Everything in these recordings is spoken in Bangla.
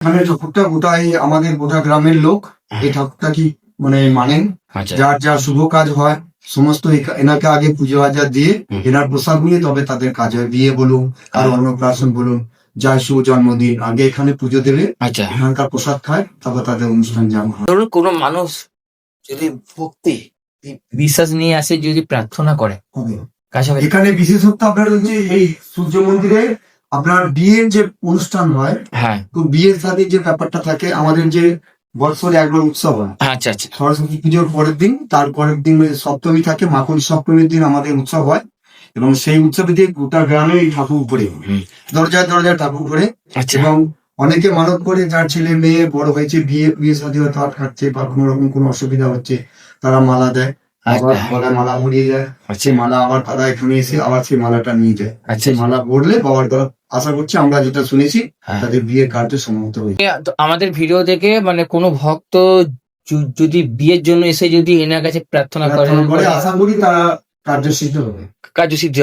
এখানে ঠাকুরটা গোটাই আমাদের গোটা গ্রামের লোক। এই ঠাকুরটা কি মানে মানেন? আচ্ছা। যার যা শুভ কাজ হয় সমস্ত এনাকে আগে পুজো আজার দিয়ে এনার প্রসাদ নিয়ে তবে তাদের কাজ হয় বিয়ে বলুন আর অন্নপ্রাশন বলুন যার শুভ জন্মদিন আগে এখানে পুজো দেবে আচ্ছা। এখানকার প্রসাদ খায় তারপর তাদের অনুষ্ঠান যাওয়া হয়। ধরুন কোনো মানুষ যদি ভক্তি বিশ্বাস নিয়ে আসে যদি প্রার্থনা করে এখানে বিশেষত্ব আপনার হচ্ছে এই সূর্য মন্দিরে আপনার বিয়ের যে অনুষ্ঠান হয় হ্যাঁ। তো বিয়ের সাথে যে ব্যাপারটা থাকে আমাদের যে বৎসরে একবার উৎসব হয়। আচ্ছা আচ্ছা। সরস্বতী পুজোর পরের দিন তার পরের দিন সপ্তমী থাকে মাখন সপ্তমীর দিন আমাদের উৎসব হয়। এবং সেই উৎসবে দিয়ে গোটা গ্রামে এই ঠাকুর হুম। দরজায় দরজায় ঠাকুর পড়ে আচ্ছা। এবং অনেকে মানত করে যার ছেলে মেয়ে বড় হয়েছে বিয়ে বিয়ে সাথে হয়তো আটকাচ্ছে বা কোনো রকম কোনো অসুবিধা হচ্ছে তারা মালা দেয়। আবার আচ্ছা গলায় মালা মুড়িয়ে যায় আচ্ছা। সেই মালা আবার তারা এখানে এসে আবার সেই মালাটা নিয়ে যায়। আচ্ছা। সেই মালা পড়লে বাবার গলা আশা করছি আমরা যেটা শুনেছি হ্যাঁ। তাদের বিয়ের কার্য সম্মত হয়েছে আমাদের ভিডিও দেখে মানে কোনো ভক্ত যদি বিয়ের জন্য এসে যদি এনার কাছে প্রার্থনা করে আশা করি তারা কার্যসিদ্ধ হবে। কার্যসিদ্ধ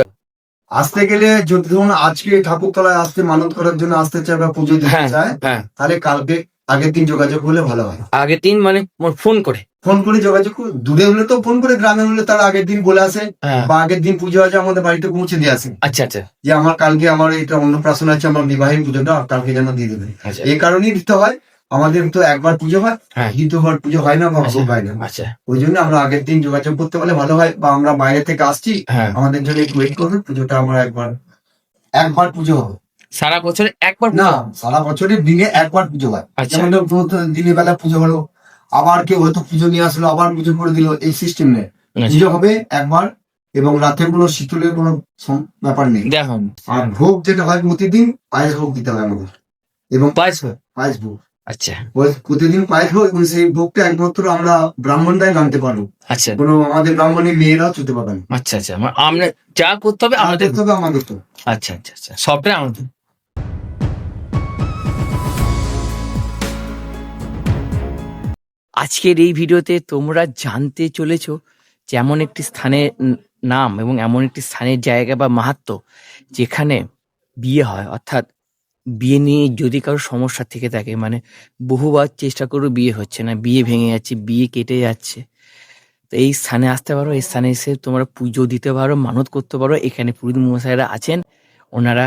আসতে গেলে যদি ধরুন আজকে ঠাকুর তলায় আসতে মানত করার জন্য আসতে চায় বা পুজো দিতে হ্যাঁ চায় হ্যাঁ। তাহলে কালকে আগের দিন যোগাযোগ করলে ভালো হয়। আগের দিন মানে ফোন করে। ফোন করে যোগাযোগ দূরে হলে তো ফোন করে গ্রামে হলে তার আগের দিন বলে আসে। হ্যাঁ। বা আগের দিন পুজো আছে আমাদের বাড়িতে পৌঁছে দিয়ে আসে। আচ্ছা আচ্ছা। যে আমার কালকে আমার এটা অন্নপ্রাশন আছে আমার বিবাহের পুজোটা কালকে যেন দিয়ে দেবে। আচ্ছা। এই কারণেই দিতে হয়। আমাদের তো একবার পুজো হয় হ্যাঁ। দ্বিতীয়বার পুজো হয় না বা আচ্ছা। হয় না। আচ্ছা। ওই জন্য আমরা আগের দিন যোগাযোগ করতে পারলে ভালো হয় বা আমরা বাইরে থেকে আসছি হ্যাঁ। আমাদের জন্য একটু ওয়েট করবে পুজোটা আমরা একবার একবার পুজো হবে। সারা বছরে একবার না সারা বছরের দিনে একবার পুজো হয়। আচ্ছা। যেমন দিনের বেলা পুজো হলো আবার কেউ হয়তো পুজো নিয়ে আসলো আবার পুজো করে দিল এই সিস্টেম নেই। আচ্ছা। পুজো হবে একবার এবং রাতে কোনো শীতলের কোনো ব্যাপার নেই। দেখুন আর ভোগ যেটা হয় প্রতিদিন পায়েস ভোগ দিতে হয় আমাদের। এবং পায়েস পায়েস ভোগ। আচ্ছা। প্রতিদিন পায়েস ভোগ এবং সেই ভোগটা একমাত্র আমরা ব্রাহ্মণরাই জানতে পারব। আচ্ছা। কোনো আমাদের ব্রাহ্মণের মেয়েরাও চলতে পারবে আচ্ছা আচ্ছা। মানে আমরা যা করতে হবে আমাদের আমাদের তবে আমাদের তো। আচ্ছা আচ্ছা আচ্ছা। সবটাই আমাদের। আজকের এই ভিডিওতে তোমরা জানতে চলেছ যে এমন একটি স্থানের নাম এবং এমন একটি স্থানের জায়গা বা মাহাত্ম যেখানে বিয়ে হয়। অর্থাৎ বিয়ে নিয়ে যদি কারও সমস্যা থেকে থাকে মানে বহুবার চেষ্টা করেও বিয়ে হচ্ছে না, বিয়ে ভেঙে যাচ্ছে, বিয়ে কেটে যাচ্ছে, তো এই স্থানে আসতে পারো, এই স্থানে এসে তোমরা পুজো দিতে পারো, মানত করতে পারো। এখানে পুরোহিত মশাইরা আছেন, ওনারা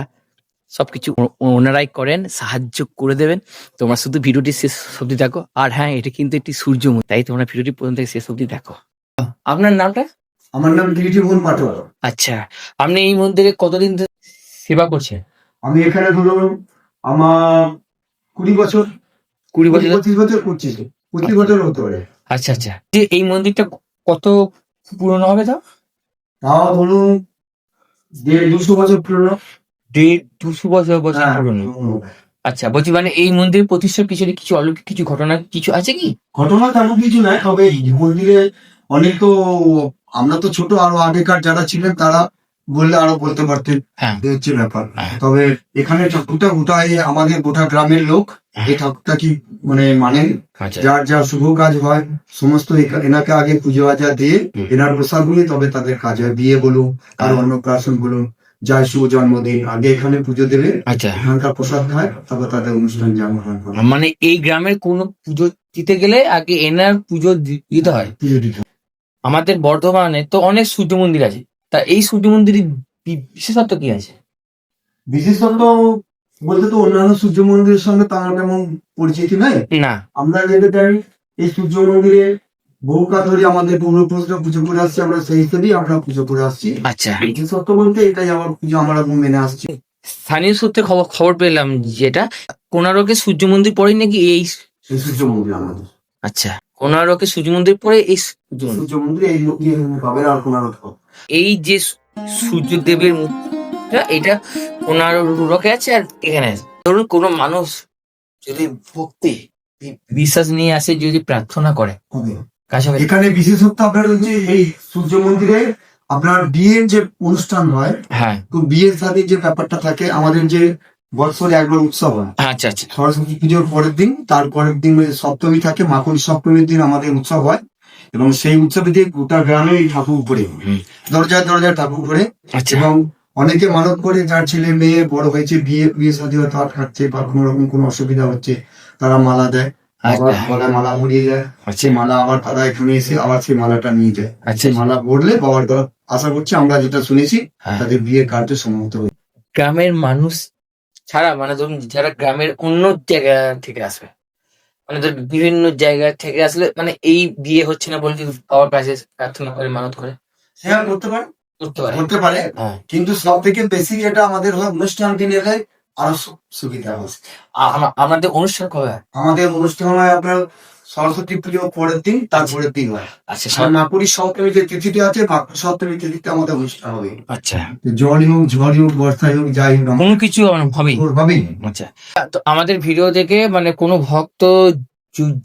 সবকিছু ওনারাই করেন সাহায্য করে দেবেন। তোমরা শুধু ভিডিওটি শেষ অবধি দেখো। আর হ্যাঁ এটা কিন্তু একটি সূর্যমুখী তাই তোমরা ভিডিওটি পর্যন্ত শেষ অবধি দেখো। আপনার নামটা? আমার নাম গিরিটি মোহন পাটোয়ার আচ্ছা আপনি এই মন্দিরে কতদিন ধরে সেবা করছেন? আমি এখানে ধরুন আমার কুড়ি বছর কুড়ি কুড়ি বছর? পঁচিশ বছর করছি পঁচিশ বছর হতে পারে। আচ্ছা আচ্ছা। যে এই মন্দিরটা কত পুরনো হবে তাও? তাও ধরুন দেড় দুশো বছর পুরনো। দেড় দুশো বছর বছর হ্যাঁ, পুরনো। পুরনো। আচ্ছা বলছি মানে এই মন্দির প্রতিষ্ঠার পিছনে কিছু অলৌকিক কিছু ঘটনা কিছু আছে কি? ঘটনা তেমন কিছু নাই তবে মন্দিরে অনেক তো আমরা তো ছোট আরও আগেকার যারা ছিলেন তারা বললে আরও বলতে পারতেন হ্যাঁ। হচ্ছে ব্যাপার। হ্যাঁ। তবে এখানে ঠাকুরটা গোটাই আমাদের গোটা গ্রামের লোক এই ঠাকুরটা কি মানে মানেন আচ্ছা। যার যা শুভ কাজ হয় সমস্ত এনাকে আগে পুজো আজা দিয়ে এনার প্রসাদ নিয়ে তবে তাদের কাজ হয় বিয়ে বলুন আর হ্যাঁ। অন্নপ্রাশন বলুন যার শুভ জন্মদিন আগে এখানে পুজো দেবে। আচ্ছা। এখানকার প্রসাদ খায় তারপর তাদের অনুষ্ঠান করে। মানে এই গ্রামের কোনো পুজো দিতে গেলে আগে এনার পুজো দিতে হয়? পুজো দিতে। আমাদের বর্ধমানে তো অনেক সূর্য মন্দির আছে। তা এই সূর্য মন্দিরের বিশেষত্ব কি আছে? বিশেষত্ব বলতে তো অন্যান্য সূর্য মন্দিরের সঙ্গে তো আমার তেমন পরিচিতি নাই। না। আমরা যেটা জানি এই সূর্য মন্দিরে বহু কাল ধরে আমাদের পূর্বপুরুষরা পুজো করে আসছি আমরা সেই হিসেবেই আমরা পুজো করে আসছি। আচ্ছা। বিশেষত্ব বলতে এটাই আমার পুজো আমরা মেনে আসছি। স্থানীয় সূত্রে খবর খবর পেলাম যেটা কোনারকে সূর্য মন্দির পরে নাকি এই সূর্য মন্দির আমাদের। আচ্ছা কোনারকে সূর্য মন্দির পরে এই সূর্য মন্দির। এই পাবেন আর কোনো রকম এই যে সূর্য দেবের মূর্তিটা এটা কোনারকে আছে আর এখানে আছে। ধরুন কোনো মানুষ যদি ভক্তি বিশ্বাস নিয়ে আসে যদি প্রার্থনা করে। এখানে বিশেষত্ব আপনার হচ্ছে এই সূর্য মন্দিরে আপনার বিয়ের যে অনুষ্ঠান হয় হ্যাঁ। তো বিয়ের সাথে যে ব্যাপারটা থাকে আমাদের যে বছরে একবার উৎসব হয়। আচ্ছা আচ্ছা। সরস্বতী পুজোর পরের দিন তার পরের দিন সপ্তমী থাকে মাখন সপ্তমীর দিন আমাদের উৎসব হয়। এবং সেই উৎসবে দিয়ে গোটা গ্রামে এই ঠাকুর হুম। দরজায় দরজায় ঠাকুর পড়ে আচ্ছা। এবং অনেকে মানত করে যার ছেলে মেয়ে বড় হয়েছে বিয়ে বিয়ে শাদী হয়তো আটকাচ্ছে বা কোনো রকম কোনো অসুবিধা হচ্ছে তারা মালা দেয়। আবার আচ্ছা। গলায় মালা মুড়িয়ে যায় আচ্ছা। সেই মালা আবার তারা এখানে এসে আবার সেই মালাটা নিয়ে যায়। আচ্ছা। সেই মালা পড়লে বাবার দ্বারা আশা করছি আমরা যেটা শুনেছি হ্যাঁ। তাদের বিয়ের কার্য সমাপ্ত হয়ে গ্রামের মানুষ ছাড়া মানে ধরুন যারা গ্রামের অন্য জায়গা থেকে আসবে মানে ধর বিভিন্ন জায়গা থেকে আসলে মানে এই বিয়ে হচ্ছে না বলে যদি বাবার কাছে প্রার্থনা করে মানত করে। হ্যাঁ করতে পারে। করতে পারে। করতে পারে। হ্যাঁ। কিন্তু সব থেকে বেশি যেটা আমাদের হয় অনুষ্ঠান দিনে হয় আরও সুবিধা আমা- আমাদের অনুষ্ঠান কবে আমাদের অনুষ্ঠান হয় আপনার সরস্বতী পুজো পরের দিন তারপরের দিন হয়। আচ্ছা মাকুড়ি সপ্তমী যে তিথিতে আছে সপ্তমী তিথিতে আমাদের অনুষ্ঠান হবে। আচ্ছা। জলই হোক ঝড়ই হোক বর্ষাই হোক যাই হোক কোনো কিছু হবে আমরা আচ্ছা। তো আমাদের ভিডিও দেখে মানে কোনো ভক্ত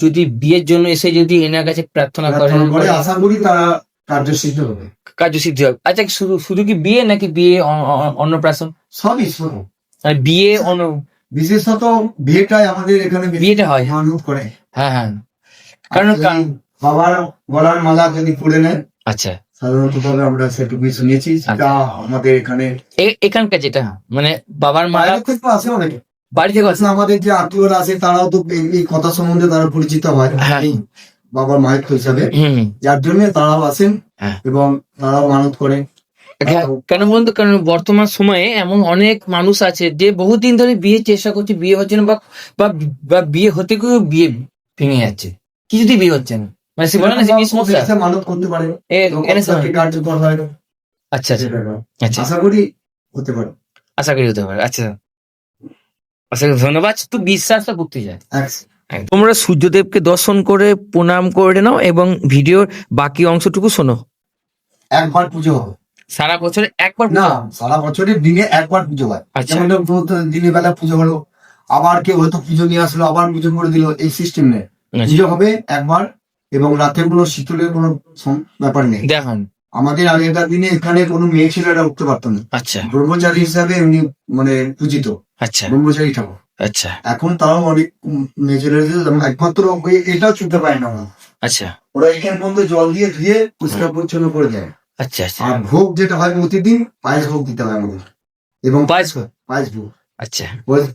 যদি বিয়ের জন্য এসে যদি এনার কাছে প্রার্থনা করে আশা করি তারা কার্যসিদ্ধ হবে। কার্য সিদ্ধি হবে। আচ্ছা শুধু শুধু কি বিয়ে নাকি বিয়ে অন্নপ্রাশন? সবই শোনো মানে বিয়ে বিশেষত বিয়েটাই আমাদের এখানে বিয়েটা হয়। মানুষ করে। হ্যাঁ হ্যাঁ। কারণ বাবার গলার মালা যদি পরে নেন আচ্ছা। সাধারণত ভাবে আমরা সেটুকুই শুনেছি সেটা আমাদের এখানে এখানকার যেটা মানে বাবার মালা থেকে আসে অনেকে। বাড়ি থেকে আসে। আমাদের যে আত্মীয়রা আছে তারাও তো এই- কথা সম্বন্ধে তারা পরিচিত হয়। হ্যাঁ। বাবার মায়ের হিসাবে। যার জন্য তারাও আসেন হ্যাঁ। এবং তারাও মানত করেন। কেন- কেন বলতো? কারণ বর্তমান সময়ে এমন অনেক মানুষ আছে যে বহুদিন ধরে বিয়ে চেষ্টা করছে বিয়ে হচ্ছে না বা বা- বিয়ে হতে গিয়েও বিয়ে ভেঙে যাচ্ছে। কিছুতেই বিয়ে হচ্ছে? না মানে সে বলে না যে সমস্যা? মানত করতে পারে। কার্যকর হয় আচ্ছা আচ্ছা। আচ্ছা। আশা করি হতে পারে। আশা করি হতে পারে। আচ্ছা। আচ্ছা ধন্যবাদ। তুই বিশ্বাসটা করতে যায়। তোমরা সূর্যদেবকে দর্শন করে প্রণাম করে নাও এবং ভিডিওর বাকি অংশটুকু শোনো। একবার পুজো হবে। সারা বছরে একবার না সারা বছরের দিনে একবার পুজো হয়। আচ্ছা। যেমন দিনের বেলা পুজো হলো আবার কেউ হয়তো পুজো নিয়ে আসলো আবার পুজো করে দিল এই সিস্টেম নেই। আচ্ছা। পুজো হবে একবার এবং রাতে কোনো শীতলের কোনো ব্যাপার নেই। দেখান। আমাদের আগেকার দিনে এখানে কোনো মেয়ে ছেলেরা উঠতে পারতো না। আচ্ছা। ব্রহ্মচারী হিসাবে এমনি মানে পূজিত। আচ্ছা। ব্রহ্মচারী ঠাকুর। আচ্ছা। এখন তাও অনেক মেয়ে ছেলেরা একমাত্র এটাও ছুটতে পারে না আচ্ছা। ওরা এখানে পর্যন্ত জল দিয়ে ধুয়ে পরিষ্কার পরিচ্ছন্ন করে দেয়। আচ্ছা আচ্ছা। আর ভোগ যেটা হয় প্রতিদিন পায়েস ভোগ দিতে হয় আমাদের। এবং পাঁচ পায়েস ভোগ। আচ্ছা।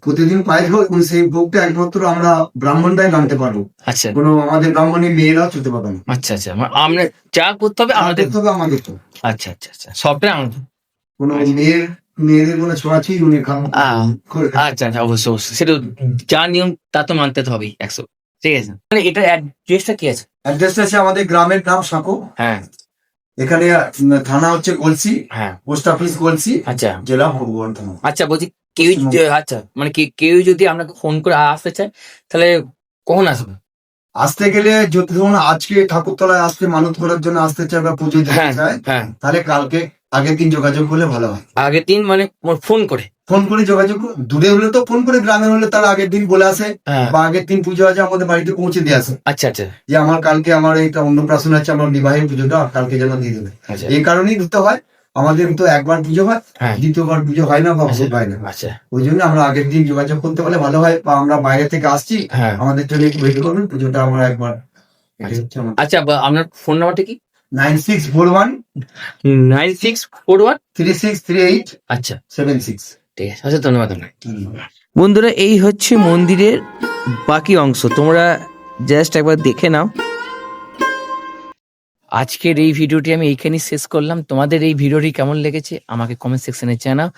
প্রতিদিন পায়েস ভোগ সেই ভোগটা একমাত্র আমরা ব্রাহ্মণরাই নামতে পারব। আচ্ছা। কোনো আমাদের ব্রাহ্মণের মেয়েরাও চলতে পারবে না। আচ্ছা আচ্ছা। আমরা যা করতে হবে আমাদের আমাদের তবে আমাদের তো। আচ্ছা আচ্ছা আচ্ছা। সবটাই আমাদের। কোনো মেয়ের মেয়েদের কোনো ছোঁয়াছি আহ, আচ্ছা আচ্ছা অবশ্যই অবশ্যই। সেটা যা নিয়ম তা তো মানতে তো হবেই একশো। ঠিক আছে। মানে এটা অ্যাড্রেসটা কি আছে? অ্যাড্রেসটা আছে আমাদের গ্রামের নাম সাঁকো। হ্যাঁ। এখানে থানা হচ্ছে গলসি হ্যাঁ। পোস্ট অফিস গলসি আচ্ছা। জেলা ভগবান থানা। আচ্ছা বলছি কেউ আচ্ছা মানে কেউ যদি আপনাকে ফোন করে আসতে চায় তাহলে কখন আসবে? আসতে গেলে যদি ধরুন আজকে ঠাকুরতলায় আসতে মানত করার জন্য আসতে চায় বা পুজো দিতে হ্যাঁ চায় হ্যাঁ। তাহলে কালকে আগের দিন যোগাযোগ করলে ভালো হয়। আগের দিন মানে ফোন করে। ফোন করে যোগাযোগ দূরে হলে তো ফোন করে গ্রামে হলে তারা আগের দিন বলে আসে হ্যাঁ। বা আগের দিন পুজো আছে আমাদের বাড়িতে পৌঁছে দিয়ে আসে। আচ্ছা আচ্ছা। যে আমার কালকে আমার এইটা অন্নপ্রাশন আছে আমার বিবাহের পুজোটা কালকে যেন দিয়ে দেবে। আচ্ছা। এই কারণেই দিতে হয়। আমাদের তো একবার পুজো হয় হ্যাঁ। দ্বিতীয়বার পুজো হয় না বা আচ্ছা। হয় না। আচ্ছা। ওই জন্য আমরা আগের দিন যোগাযোগ করতে পারলে ভালো হয় বা আমরা বাইরে থেকে আসছি হ্যাঁ। আমাদের জন্য একটু ওয়েট করবেন পুজোটা আমরা একবার আচ্ছা। আপনার ফোন নাম্বারটা কি? Nine six four one nine six four one? Three six three eight আচ্ছা। Seven six. ঠিক আছে আচ্ছা ধন্যবাদ। বন্ধুরা এই হচ্ছে মন্দিরের বাকি অংশ। তোমরা জাস্ট একবার দেখে নাও। আজকের এই ভিডিওটি আমি এইখানেই শেষ করলাম। তোমাদের এই ভিডিওটি কেমন লেগেছে আমাকে কমেন্ট সেকশনে জানাও।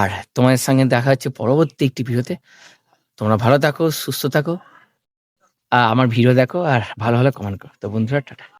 আর তোমাদের সঙ্গে দেখা হচ্ছে পরবর্তী একটি ভিডিওতে। তোমরা ভালো থাকো সুস্থ থাকো। আর আমার ভিডিও দেখো আর ভালো ভালো কমেন্ট করো। তো বন্ধুরা টাটা।